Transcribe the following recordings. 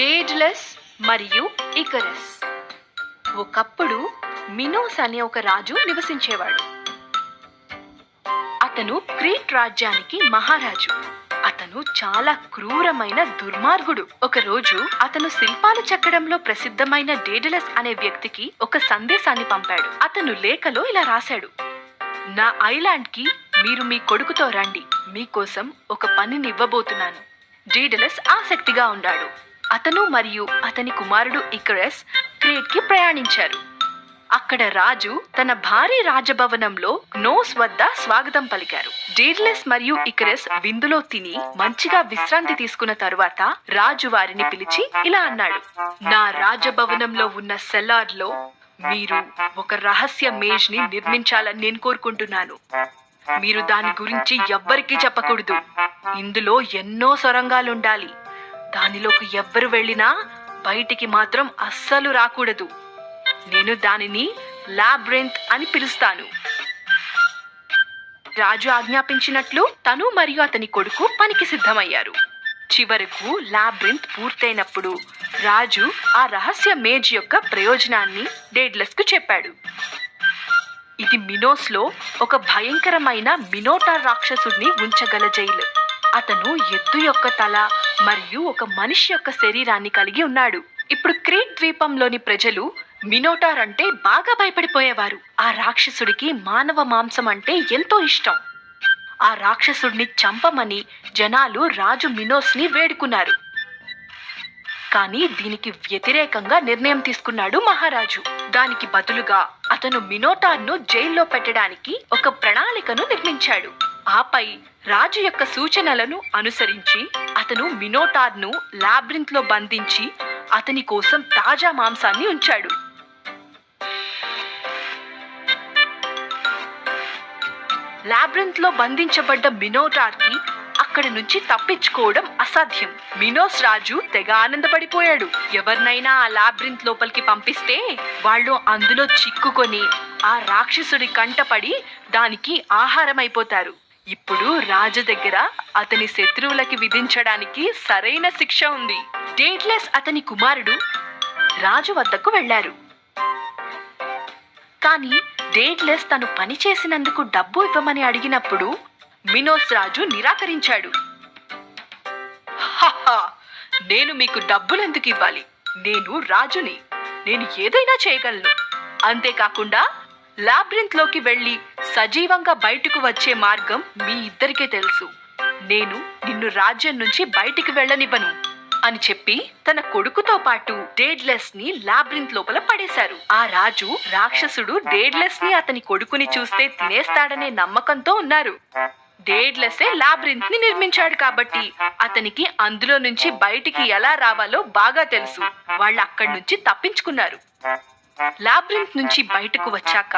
డేడ్లెస్ మరియు ఇకరస్. ఒకప్పుడు మినోస్ అనే ఒక రాజు నివసించేవాడు. అతను క్రీట్ రాజ్యానికి మహారాజు. అతను చాలా క్రూరమైన దుర్మార్గుడు. ఒక రోజు అతను శిల్పాలు చెక్కడంలో ప్రసిద్ధమైన డేడలస్ అనే వ్యక్తికి ఒక సందేశాన్ని పంపాడు. అతను లేఖలో ఇలా రాశాడు. నా ఐలాండ్కి మీరు మీ కొడుకుతో రండి. మీకోసం ఒక పనిని ఇవ్వబోతున్నాను. డీడలస్ ఆసక్తిగా ఉన్నాడు అతను మరియు అతని కుమారుడు ఇకరస్ క్రేట్కి ప్రయాణించారు. అక్కడ రాజు తన భారీ రాజభవనంలో నోస్ వద్ద స్వాగతం పలికారు. డీడ్లెస్ మరియు ఇకరెస్ విందులో తిని మంచిగా విశ్రాంతి తీసుకున్న తరువాత రాజు వారిని పిలిచి ఇలా అన్నాడు. నా రాజభవనంలో ఉన్న సెల్లార్లో మీరు ఒక రహస్య మేజ్ని నిర్మించాలని నేను కోరుకుంటున్నాను. మీరు దాని గురించి ఎవ్వరికీ చెప్పకూడదు. ఇందులో ఎన్నో సొరంగాలుండాలి. దానిలోకి ఎవ్వరు వెళ్ళినా బయటికి మాత్రం అస్సలు రాకూడదు. నేను దానిని లాబ్రెంత్ అని పిలుస్తాను. రాజు ఆజ్ఞాపించినట్లు తను మరియు అతని కొడుకు పనికి సిద్ధమయ్యారు. చివరకు లాబ్రింత్ పూర్తయినప్పుడు రాజు ఆ రహస్య మేజ్ యొక్క ప్రయోజనాన్ని డేడ్లస్కు చెప్పాడు. ఇది మినోస్లో ఒక భయంకరమైన మినోటార్ రాక్షసుడిని ఉంచగల జైలు. అతను ఎద్దు యొక్క తల మరియు ఒక మనిషి యొక్క శరీరాన్ని కలిగి ఉన్నాడు. ఇప్పుడు క్రీట్ ద్వీపంలోని ప్రజలు మినోటార్ అంటే బాగా భయపడిపోయేవారు. ఆ రాక్షసుడికి మానవ మాంసం అంటే ఎంతో ఇష్టం. ఆ రాక్షసుడిని చంపమని జనాలు రాజు మినోస్ని వేడుకున్నారు. కానీ దీనికి వ్యతిరేకంగా నిర్ణయం తీసుకున్నాడు మహారాజు. దానికి బదులుగా అతను మినోటార్ను జైల్లో పెట్టడానికి ఒక ప్రణాళికను నిర్మించాడు. ఆపై రాజు యొక్క సూచనలను అనుసరించి అతను మినోటార్ను లాబ్రింత్లో బంధించి అతని కోసం తాజా మాంసాన్ని ఉంచాడు. లాబ్రింత్లో బంధించబడ్డ మినోటార్కి అక్కడ అక్కడి నుంచి తప్పించుకోవడం అసాధ్యం. మినోస్ రాజు తెగ ఆనందపడిపోయాడు. ఎవరినైనా ఆ లాబ్రింత్ లోపలికి పంపిస్తే వాళ్ళు అందులో చిక్కుకొని ఆ రాక్షసుడి కంటపడి దానికి ఆహారం అయిపోతారు ఇప్పుడు రాజు దగ్గర అతని శత్రువులకి విధించడానికి సరైన శిక్ష ఉంది. డేట్లెస్ అతని కుమారుడు రాజు వద్దకు వెళ్ళారు కానీ డేట్లెస్ తను పని చేసినందుకు డబ్బు ఇవ్వమని అడిగినప్పుడు మినోస్ రాజు నిరాకరించాడు. "హహ, నేను మీకు డబ్బులు ఎందుకు ఇవ్వాలి? నేను రాజుని. నేను ఏదైనా చేయగలను. అంతేకాకుండా లాబ్రింత్లోకి వెళ్ళి సజీవంగా బయటకు వచ్చే మార్గం మీ ఇద్దరికే తెలుసు. నేను నిన్ను రాజ్యం నుంచి బయటికి వెళ్ళనివ్వను అని చెప్పి తన కొడుకుతో పాటు డేడ్లెస్ని లాబ్రింత్ లోపల పడేశారు. ఆ రాజు రాక్షసుడు డేడ్లెస్ని అతని కొడుకుని చూస్తే తినేస్తాడనే నమ్మకంతో ఉన్నారు. డేడ్లెసే లాబ్రింత్ని నిర్మించాడు కాబట్టి అతనికి అందులో నుంచి బయటికి ఎలా రావాలో బాగా తెలుసు. వాళ్ళు అక్కడి నుంచి తప్పించుకున్నారు. లాబ్రింత్ నుంచి బయటకు వచ్చాక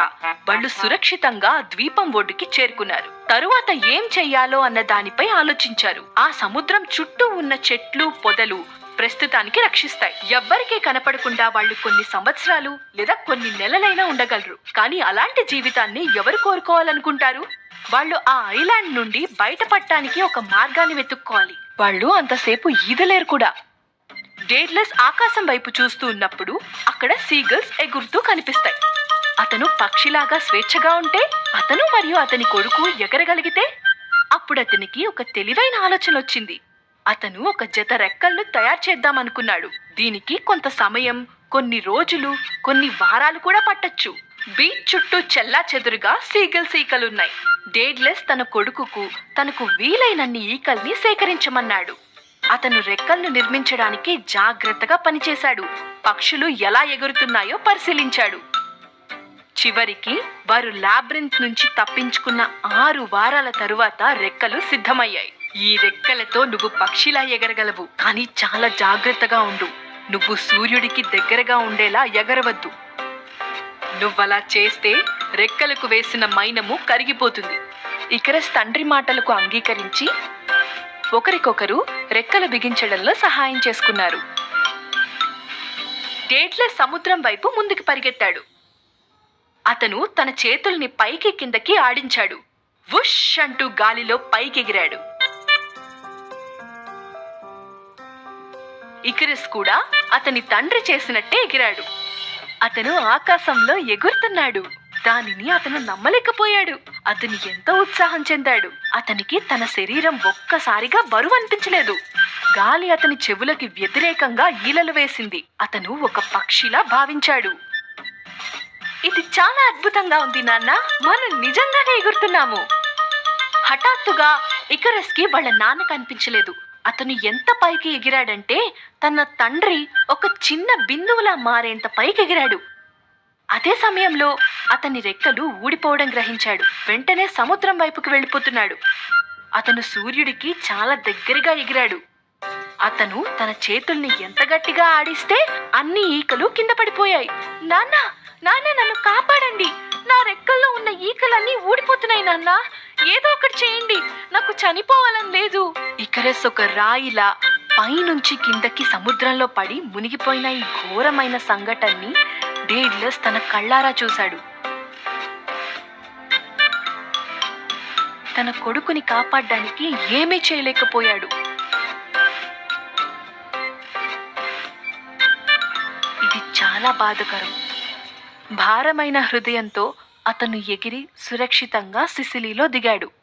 వాళ్ళు సురక్షితంగా ద్వీపం ఒడ్డుకి చేరుకున్నారు. తరువాత ఏం చెయ్యాలో అన్న దానిపై ఆలోచించారు. ఆ సముద్రం చుట్టూ ఉన్న చెట్లు పొదలు ప్రస్తుతానికి రక్షిస్తాయి. ఎవ్వరికీ కనపడకుండా వాళ్ళు కొన్ని సంవత్సరాలు లేదా కొన్ని నెలలైనా ఉండగలరు. కానీ అలాంటి జీవితాన్ని ఎవరు కోరుకోవాలనుకుంటారు? వాళ్ళు ఆ ఐలాండ్ నుండి బయటపడటానికి ఒక మార్గాన్ని వెతుక్కోవాలి. వాళ్ళు అంతసేపు ఈదలేరు కూడా. డేడ్లెస్ ఆకాశం వైపు చూస్తూ ఉన్నప్పుడు అక్కడ సీగల్స్ ఎగురుతూ కనిపిస్తాయి. అతను పక్షిలాగా స్వేచ్ఛగా ఉంటే అతను మరియు అతని కొడుకు ఎగరగలిగితే అప్పుడు అతనికి ఒక తెలివైన ఆలోచన వచ్చింది. అతను ఒక జత రెక్కలను తయారు చేద్దామనుకున్నాడు దీనికి కొంత సమయం కొన్ని రోజులు కొన్ని వారాలు కూడా పట్టొచ్చు. బీచ్ చుట్టూ చెల్లా చెదురుగా సీగల్స్ ఈకలున్నాయి డేడ్లెస్ తన కొడుకుకు తనకు వీలైనన్ని ఈకల్ని సేకరించమన్నాడు. అతను రెక్కలను నిర్మించడానికి జాగ్రత్తగా పనిచేశాడు. పక్షులు ఎలా ఎగురుతున్నాయో పరిశీలించాడు. చివరికి వారు లాబ్రింత్ నుంచి తప్పించుకున్న ఆరు వారాల తరువాత రెక్కలు సిద్ధమయ్యాయి. ఈ రెక్కలతో నువ్వు పక్షిలా ఎగరగలవు కానీ చాలా జాగ్రత్తగా ఉండు. నువ్వు సూర్యుడికి దగ్గరగా ఉండేలా ఎగరవద్దు. నువ్వలా చేస్తే రెక్కలకు వేసిన మైనము కరిగిపోతుంది. ఇకరస్ తండ్రి మాటలకు అంగీకరించి ఒకరికొకరు రెక్కలు బిగించడంలో సహాయం చేసుకున్నారు. డేట్లే సముద్రం వైపు ముందుకు పరిగెత్తాడు. అతను తన చేతుల్ని పైకి కిందకి ఆడించాడు. వుష్ అంటూ గాలిలో పైకెగిరాడు. ఇకరిస్ కూడా అతని తండ్రి చేసినట్టే ఎగిరాడు. అతను ఆకాశంలో ఎగురుతున్నాడు. దానిని అతను నమ్మలేకపోయాడు. అతను ఎంతో ఉత్సాహం చెందాడు. అతనికి తన శరీరం ఒక్కసారిగా బరువు అనిపించలేదు. గాలి అతని చెవులకి వ్యతిరేకంగా ఈలలు వేసింది. అతను ఒక పక్షిలా భావించాడు. ఇది చాలా అద్భుతంగా ఉంది నాన్న. మనం నిజంగానే ఎగురుతున్నాము. హఠాత్తుగా ఇకరస్కి వాళ్ళ నాన్న కనిపించలేదు. అతను ఎంత పైకి ఎగిరాడంటే తన తండ్రి ఒక చిన్న బిందువులా మారేంత పైకి ఎగిరాడు. అదే సమయంలో అతని రెక్కలు ఊడిపోవడం గ్రహించాడు. వెంటనే సముద్రం వైపుకు వెళ్ళిపోతున్నాడు. అతను సూర్యుడికి చాలా దగ్గరగా ఎగిరాడు. అతను తన చేతుల్ని ఎంత గట్టిగా ఆడిస్తే అన్ని ఈకలు కింద పడిపోయాయి. నాన్న నాన్న నన్ను కాపాడండి. నా రెక్కల్లో ఉన్న ఈకలన్నీ ఊడిపోతున్నాయి నాన్న. ఏదో ఒకటి చేయండి. నాకు చనిపోవాలని లేదు. ఇకరెస్ ఒక రాయిలా పైనుంచి కిందకి సముద్రంలో పడి మునిగిపోయిన ఈ ఘోరమైన సంఘటనని డేడ్లస్ తన కళ్ళారా చూశాడు. తన కొడుకుని కాపాడడానికి ఏమీ చేయలేకపోయాడు. ఇది చాలా బాధకరం. భారమైన హృదయంతో అతను ఎగిరి సురక్షితంగా సిసిలీలో దిగాడు.